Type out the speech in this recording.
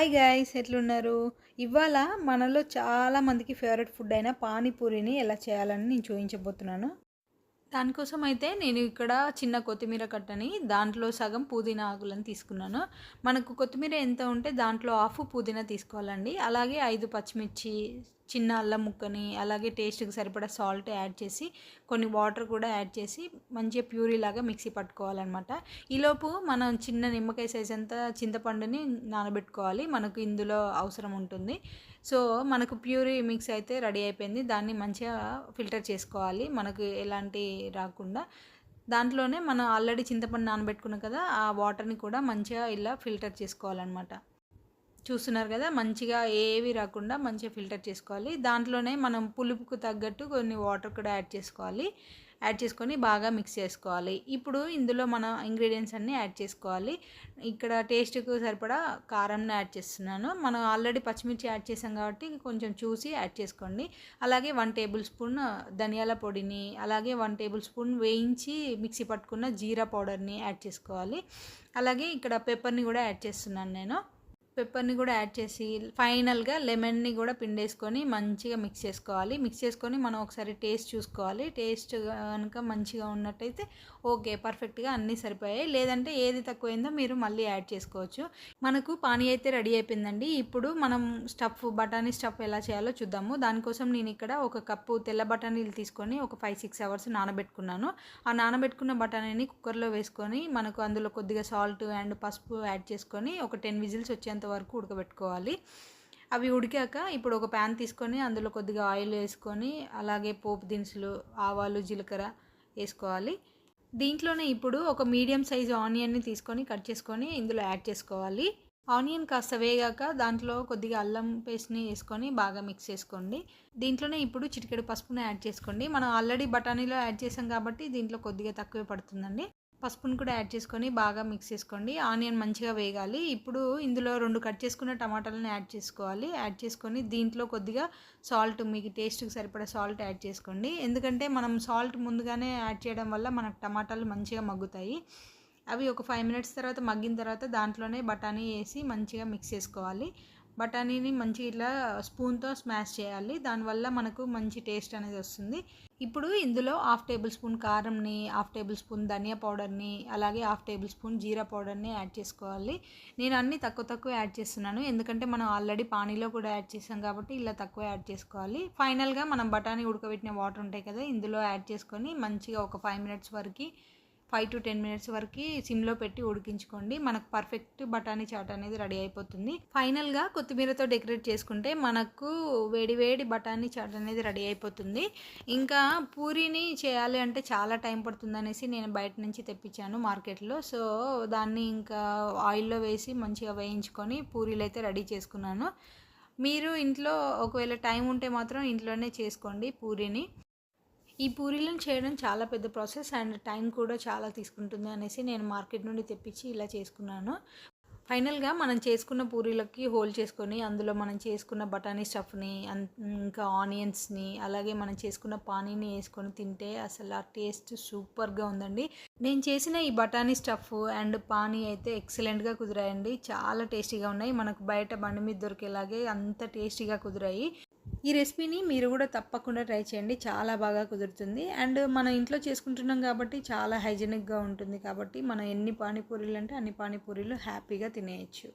Hi guys ఎట్లున్నారు? ఇవాళ మనలో చాలా మందికి ఫేవరెట్ ఫుడ్ అయిన పానీపూరిని ఎలా చేయాలని నేను చూపించబోతున్నాను. దానికోసం అయితే నేను ఇక్కడ చిన్న కొత్తిమీర కట్టని దాంట్లో సగం పుదీనా ఆకులను తీసుకున్నాను. మనకు కొత్తిమీర ఎంత ఉంటే దాంట్లో హాఫ్ పుదీనా తీసుకోవాలండి. అలాగే ఐదు పచ్చిమిర్చి చిన్న అల్లం ముక్కని అలాగే టేస్ట్కి సరిపడా సాల్ట్ యాడ్ చేసి కొన్ని వాటర్ కూడా యాడ్ చేసి మంచిగా ప్యూరీ లాగా మిక్సీ పట్టుకోవాలన్నమాట. ఈలోపు మనం చిన్న నిమ్మకాయ సైజ్ అంతా చింతపండుని నానబెట్టుకోవాలి. మనకు ఇందులో అవసరం ఉంటుంది. సో మనకు ప్యూరీ మిక్స్ అయితే రెడీ అయిపోయింది. దాన్ని మంచిగా ఫిల్టర్ చేసుకోవాలి. మనకు ఎలాంటి రాకుండా. దాంట్లోనే మనం ఆల్రెడీ చింతపండు నానబెట్టుకున్నాం కదా ఆ వాటర్ని కూడా మంచిగా ఇలా ఫిల్టర్ చేసుకోవాలన్నమాట. చూస్తున్నారు కదా మంచిగా ఏవి రాకుండా మంచిగా ఫిల్టర్ చేసుకోవాలి. దాంట్లోనే మనం పులుపుకు తగ్గట్టు కొన్ని వాటర్ కూడా యాడ్ చేసుకోవాలి. యాడ్ చేసుకొని బాగా మిక్స్ చేసుకోవాలి. ఇప్పుడు ఇందులో మన ఇంగ్రీడియంట్స్ అన్నీ యాడ్ చేసుకోవాలి. ఇక్కడ టేస్ట్కు సరిపడా కారంని యాడ్ చేస్తున్నాను. మనం ఆల్రెడీ పచ్చిమిర్చి యాడ్ చేసాం కాబట్టి కొంచెం చూసి యాడ్ చేసుకోండి. అలాగే వన్ టేబుల్ స్పూన్ ధనియాల పొడిని అలాగే వన్ టేబుల్ స్పూన్ వేయించి మిక్సీ పట్టుకున్న జీరా పౌడర్ని యాడ్ చేసుకోవాలి. అలాగే ఇక్కడ పెప్పర్ని కూడా యాడ్ చేస్తున్నాను నేను. పెప్పర్ని కూడా యాడ్ చేసి ఫైనల్గా లెమన్ని కూడా పిండేసుకొని మంచిగా మిక్స్ చేసుకోవాలి. మిక్స్ చేసుకొని మనం ఒకసారి టేస్ట్ చూసుకోవాలి. టేస్ట్ కనుక మంచిగా ఉన్నట్టయితే ఓకే పర్ఫెక్ట్గా అన్నీ సరిపోయాయి. లేదంటే ఏది తక్కువైందో మీరు మళ్ళీ యాడ్ చేసుకోవచ్చు. మనకు పానీ అయితే రెడీ అయిపోయిందండి. ఇప్పుడు మనం స్టఫ్ బఠానీ స్టఫ్ ఎలా చేయాలో చూద్దాము. దానికోసం నేను ఇక్కడ ఒక కప్పు తెల్ల బఠానీలు తీసుకొని ఒక ఫైవ్ సిక్స్ అవర్స్ నానబెట్టుకున్నాను. ఆ నానబెట్టుకున్న బఠానీని కుక్కర్లో వేసుకొని మనకు అందులో కొద్దిగా సాల్ట్ అండ్ పసుపు యాడ్ చేసుకొని ఒక టెన్ విజిల్స్ వచ్చేంత వరకు ఉడకబెట్టుకోవాలి. అవి ఉడికాక ఇప్పుడు ఒక ప్యాన్ తీసుకొని అందులో కొద్దిగా ఆయిల్ వేసుకొని అలాగే పోపు దినుసులు ఆవాలు జీలకర్ర వేసుకోవాలి. దీంట్లోనే ఇప్పుడు ఒక మీడియం సైజు ఆనియన్ని తీసుకొని కట్ చేసుకొని ఇందులో యాడ్ చేసుకోవాలి. ఆనియన్ కాస్త వేగాక దాంట్లో కొద్దిగా అల్లం పేస్ట్ని వేసుకొని బాగా మిక్స్ చేసుకోండి. దీంట్లోనే ఇప్పుడు చిటికెడు పసుపుని యాడ్ చేసుకోండి. మనం ఆల్రెడీ బఠానీలో యాడ్ చేసాం కాబట్టి దీంట్లో కొద్దిగా తక్కువే పడుతుందండి. పసుపును కూడా యాడ్ చేసుకొని బాగా మిక్స్ చేసుకోండి. ఆనియన్ మంచిగా వేగాలి. ఇప్పుడు ఇందులో రెండు కట్ చేసుకున్న టమాటాలను యాడ్ చేసుకోవాలి. యాడ్ చేసుకొని దీంట్లో కొద్దిగా సాల్ట్ మీకు టేస్ట్కి సరిపడా సాల్ట్ యాడ్ చేసుకోండి. ఎందుకంటే మనం సాల్ట్ ముందుగానే యాడ్ చేయడం వల్ల మనకు టమాటాలు మంచిగా మగ్గుతాయి. అవి ఒక ఫైవ్ మినిట్స్ తర్వాత మగ్గిన తర్వాత దాంట్లోనే బఠానీ వేసి మంచిగా మిక్స్ చేసుకోవాలి. బఠానీని మంచి ఇట్లా స్పూన్తో స్మాష్ చేయాలి. దానివల్ల మనకు మంచి టేస్ట్ అనేది వస్తుంది. ఇప్పుడు ఇందులో హాఫ్ టేబుల్ స్పూన్ కారంని హాఫ్ టేబుల్ స్పూన్ ధనియా పౌడర్ని అలాగే హాఫ్ టేబుల్ స్పూన్ జీరా పౌడర్ని యాడ్ చేసుకోవాలి. నేను అన్ని తక్కువ తక్కువ యాడ్ చేస్తున్నాను. ఎందుకంటే మనం ఆల్రెడీ పానీలో కూడా యాడ్ చేసాం కాబట్టి ఇలా తక్కువ యాడ్ చేసుకోవాలి. ఫైనల్గా మనం బఠానీ ఉడకబెట్టిన వాటర్ ఉంటాయి కదా ఇందులో యాడ్ చేసుకొని మంచిగా ఒక ఫైవ్ మినిట్స్ వరకు ఫైవ్ టు టెన్ మినిట్స్ వరకు సిమ్లో పెట్టి ఉడికించుకోండి. మనకు పర్ఫెక్ట్ బఠానీ చాట్ అనేది రెడీ అయిపోతుంది. ఫైనల్గా కొత్తిమీరతో డెకరేట్ చేసుకుంటే మనకు వేడివేడి బఠానీ చాట్ అనేది రెడీ అయిపోతుంది. ఇంకా పూరీని చేయాలి అంటే చాలా టైం పడుతుంది అనేసి నేను బయట నుంచి తెప్పించాను మార్కెట్లో. సో దాన్ని ఇంకా ఆయిల్లో వేసి మంచిగా వేయించుకొని పూరీలు అయితే రెడీ చేసుకున్నాను. మీరు ఇంట్లో ఒకవేళ టైం ఉంటే మాత్రం ఇంట్లోనే చేసుకోండి పూరీని. ఈ పూరీలను చేయడం చాలా పెద్ద ప్రాసెస్ అండ్ టైం కూడా చాలా తీసుకుంటుంది అనేసి నేను మార్కెట్ నుండి తెప్పించి ఇలా చేసుకున్నాను. ఫైనల్గా మనం చేసుకున్న పూరీలకి హోల్ చేసుకొని అందులో మనం చేసుకున్న బఠానీ స్టఫ్ని ఇంకా ఆనియన్స్ని అలాగే మనం చేసుకున్న పానీని వేసుకొని తింటే అసలు ఆ టేస్ట్ సూపర్గా ఉందండి. నేను చేసిన ఈ బఠానీ స్టఫ్ అండ్ పానీ అయితే ఎక్సలెంట్గా కుదిరాయండి. చాలా టేస్టీగా ఉన్నాయి. మనకు బయట బండి మీద దొరికేలాగే అంత టేస్టీగా కుదిరాయి. ఈ రెసిపీని మీరు కూడా తప్పకుండా ట్రై చేయండి. చాలా బాగా కుదురుతుంది. అండ్ మనం ఇంట్లో చేసుకుంటున్నాం కాబట్టి చాలా హైజెనిక్గా ఉంటుంది కాబట్టి మనం ఎన్ని పానీపూరీలు అంటే అన్ని పానీపూరీలు హ్యాపీగా తినేయచ్చు.